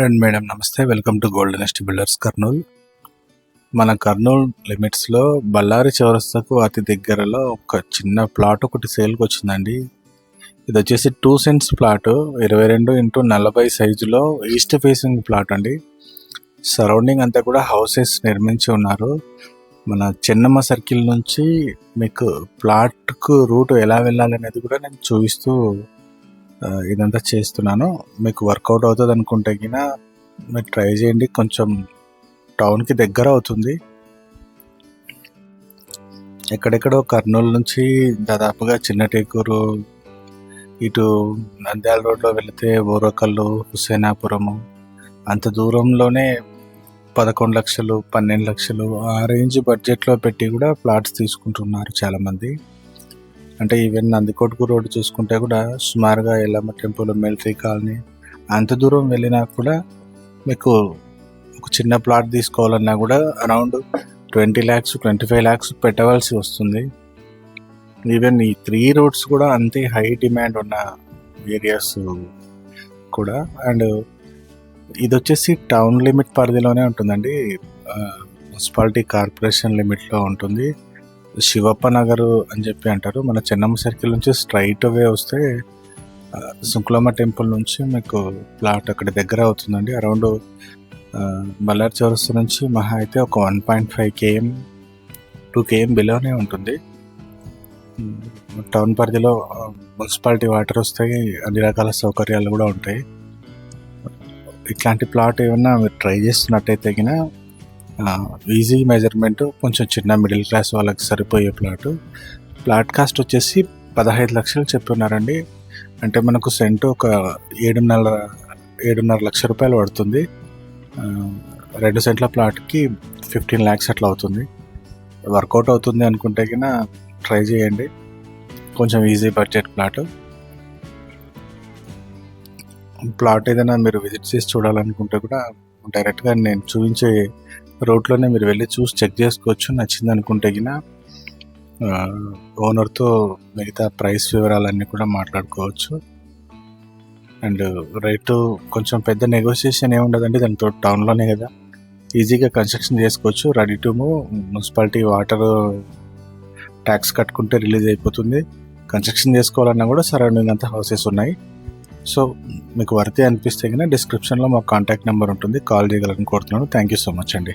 And madam నమస్తే. Welcome to Golden Nest Builders Kurnool మన కర్నూల్ లిమిట్స్లో బళ్ళారి చౌరస్తాకు అతి దగ్గరలో ఒక చిన్న ప్లాట్ ఒకటి సేల్కి వచ్చిందండి. ఇది వచ్చేసి టూ సెంట్స్ ప్లాట్ ఇరవై రెండు ఇంటూ నలభై సైజులో ఈస్ట్ ఫేసింగ్ ప్లాట్ అండి. సరౌండింగ్ అంతా కూడా హౌసెస్ నిర్మించి ఉన్నారు. మన చెన్నమ్మ సర్కిల్ నుంచి మీకు ప్లాట్కు రూట్ ఎలా వెళ్ళాలనేది కూడా నేను చూపిస్తూ ఇదంతా చేస్తున్నాను. మీకు వర్కౌట్ అవుతుంది అనుకుంటే గిన మీరు ట్రై చేయండి. కొంచెం టౌన్కి దగ్గర అవుతుంది. ఎక్కడెక్కడో కర్నూలు నుంచి దాదాపుగా చిన్నటేకూరు ఇటు నంద్యాల రోడ్లో వెళితే ఓరకల్లు హుసేనాపురము అంత దూరంలోనే పదకొండు లక్షలు పన్నెండు లక్షలు ఆ రేంజ్ బడ్జెట్లో పెట్టి కూడా ప్లాట్స్ తీసుకుంటున్నారు చాలామంది. అంటే ఈవెన్ నందికొట్కు రోడ్డు చూసుకుంటే కూడా సుమారుగా ఎల్లమ్మ టెంపుల్ మిలిటరీ కాలనీ అంత దూరం వెళ్ళినా కూడా మీకు ఒక చిన్న ప్లాట్ తీసుకోవాలన్నా కూడా around twenty lakhs twenty five lakhs పెట్టవలసి వస్తుంది. ఈవెన్ ఈ త్రీ రోడ్స్ కూడా అంతే హై డిమాండ్ ఉన్న ఏరియాస్ కూడా. అండ్ ఇది వచ్చేసి టౌన్ లిమిట్ పరిధిలోనే ఉంటుందండి. మున్సిపాలిటీ కార్పొరేషన్ లిమిట్లో ఉంటుంది. శివప్ప నగర్ అని చెప్పి అంటారు. మన చెన్నమ్మ సర్కిల్ నుంచి స్ట్రైట్ వే వస్తే సుంకులమ్మ శుక్లమ్మ టెంపుల్ నుంచి మీకు ప్లాట్ అక్కడ దగ్గర అవుతుందండి. అరౌండ్ బల్లార్ చౌరస్తా నుంచి మహా అయితే ఒక one point five KM two KM బిలోనే ఉంటుంది. టౌన్ పరిధిలో మున్సిపాలిటీ వాటర్ వస్తాయి అన్ని రకాల సౌకర్యాలు కూడా ఉంటాయి. ఇట్లాంటి ప్లాట్ ఏమన్నా మీరు ట్రై చేస్తున్నట్టయితే గిన ఈజీ మెజర్మెంట్ కొంచెం చిన్న మిడిల్ క్లాస్ వాళ్ళకి సరిపోయే ప్లాట్ ప్లాట్ కాస్ట్ వచ్చేసి పదహైదు లక్షలు చెప్తున్నారండి. అంటే మనకు సెంట్ ఒక ఏడున్నర ఏడున్నర లక్ష రూపాయలు పడుతుంది. రెండు సెంట్ల ప్లాట్కి ఫిఫ్టీన్ ల్యాక్స్ అట్లా అవుతుంది. వర్కౌట్ అవుతుంది అనుకుంటే కినా ట్రై చేయండి. కొంచెం ఈజీ బడ్జెట్ ప్లాట్ ప్లాట్ ఏదైనా మీరు విజిట్ చేసి చూడాలనుకుంటే కూడా డైరెక్ట్గా నేను చూపించే రోడ్లోనే మీరు వెళ్ళి చూసి చెక్ చేసుకోవచ్చు. నచ్చింది అనుకుంటే గిన ఓనర్తో మిగతా ప్రైస్ వివరాలన్నీ కూడా మాట్లాడుకోవచ్చు. అండ్ రేటు కొంచెం పెద్ద నెగోషియేషన్ ఏముండదండి. దాంతో టౌన్లోనే కదా. ఈజీగా కన్స్ట్రక్షన్ చేసుకోవచ్చు. Ready to move. Municipality water tax కట్టుకుంటే రిలీజ్ అయిపోతుంది. కన్స్ట్రక్షన్ చేసుకోవాలన్నా కూడా సరౌండింగ్ అంతా హౌసెస్ ఉన్నాయి. సో మీకు వర్తి అనిపిస్తే కనుక డిస్క్రిప్షన్లో మా కాంటాక్ట్ నెంబర్ ఉంటుంది. కాల్ చేయగలని కోరుతున్నాను. థ్యాంక్ యూ సో మచ్ అండి.